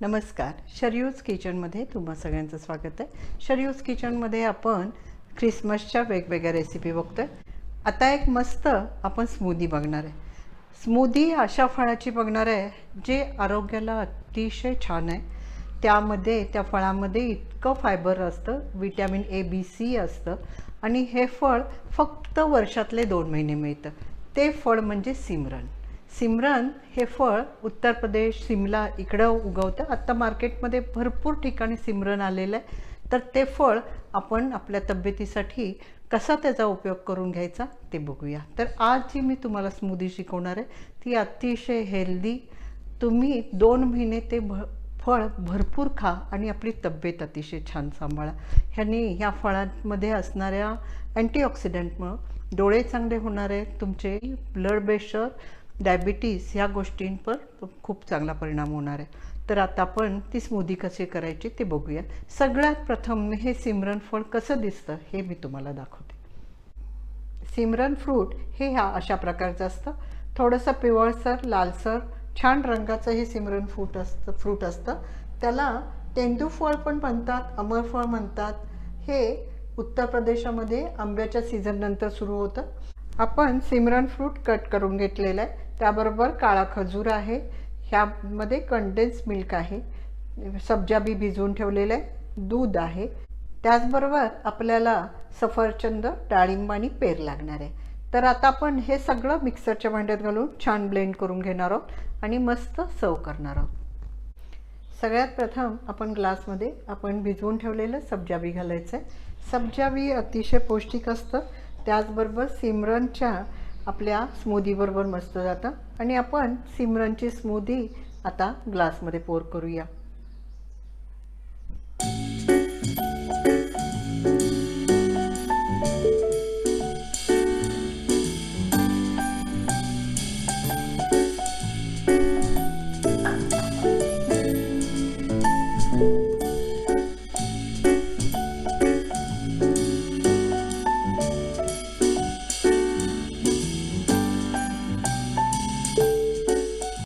नमस्कार. शरयूज किचनमध्ये तुम्हा सगळ्यांचं स्वागत आहे. शरयूज किचनमध्ये आपण ख्रिसमसच्या वेगवेगळ्या रेसिपी बघतो आहे आता एक मस्त आपण स्मूदी बघणार आहे. स्मूदी अशा फळाची बघणार आहे जे आरोग्याला अतिशय छान आहे. त्यामध्ये त्या फळामध्ये इतकं फायबर असतं विटॅमिन ए बी सी असतं. आणि हे फळ फक्त वर्षातले दोन महिने मिळतं. ते फळ म्हणजे सिमरन. सिमरन हे फळ उत्तर प्रदेश सिमला इकडं उगवतं. आत्ता मार्केटमध्ये भरपूर ठिकाणी सिमरन आलेलं आहे. तर ते फळ आपण आपल्या तब्येतीसाठी कसा त्याचा उपयोग करून घ्यायचा ते बघूया. तर आज जी मी तुम्हाला स्मूदी शिकवणार आहे ती अतिशय हेल्दी. तुम्ही दोन महिने ते भ फळ भरपूर खा आणि आपली तब्येत अतिशय छान सांभाळा. ह्याने ह्या फळांमध्ये असणाऱ्या अँटीऑक्सिडंटमुळं डोळे चांगले होणार आहेत तुमचे ब्लड प्रेशर डायबिटीस ह्या गोष्टींवर खूप चांगला परिणाम होणार आहे. तर आता आपण ती स्मूदी कशी करायची ते बघूया सगळ्यात प्रथम हे सिमरन फळ कसं दिसतं हे मी तुम्हाला दाखवते. सिमरन फ्रूट हे ह्या अशा प्रकारचं असतं. थोडंसं पिवळसर लालसर छान रंगाचं हे सिमरन फ्रूट असतं फ्रूट असतं. त्याला तेंदू फळ पण म्हणतात अमर फळ म्हणतात. हे उत्तर प्रदेशामध्ये आंब्याच्या सीझननंतर सुरू होतं. आपण सिमरन फ्रूट कट करून घेतलेलं आहे. त्याबरोबर काळा खजूर आहे. ह्यामध्ये कंडेन्स मिल्क आहे. सब्जा बी भिजवून ठेवलेलं आहे. दूध आहे. त्याचबरोबर आपल्याला सफरचंद डाळिंब आणि पेर लागणार आहे. तर आता आपण हे सगळं मिक्सरच्या भांड्यात घालून छान ब्लेंड करून घेणार आहोत आणि मस्त सर्व करणार आहोत. सगळ्यात प्रथम आपण ग्लासमध्ये आपण भिजवून ठेवलेलं सब्जा बी घालायचं आहे. सब्जा बी अतिशय पौष्टिक असतं. त्याचबरोबर सिमरनच्या आपल्या स्मूदीबरोबर मस्त जातं. आणि आपण सिमरनची स्मूदी आता ग्लासमध्ये पोर करूया.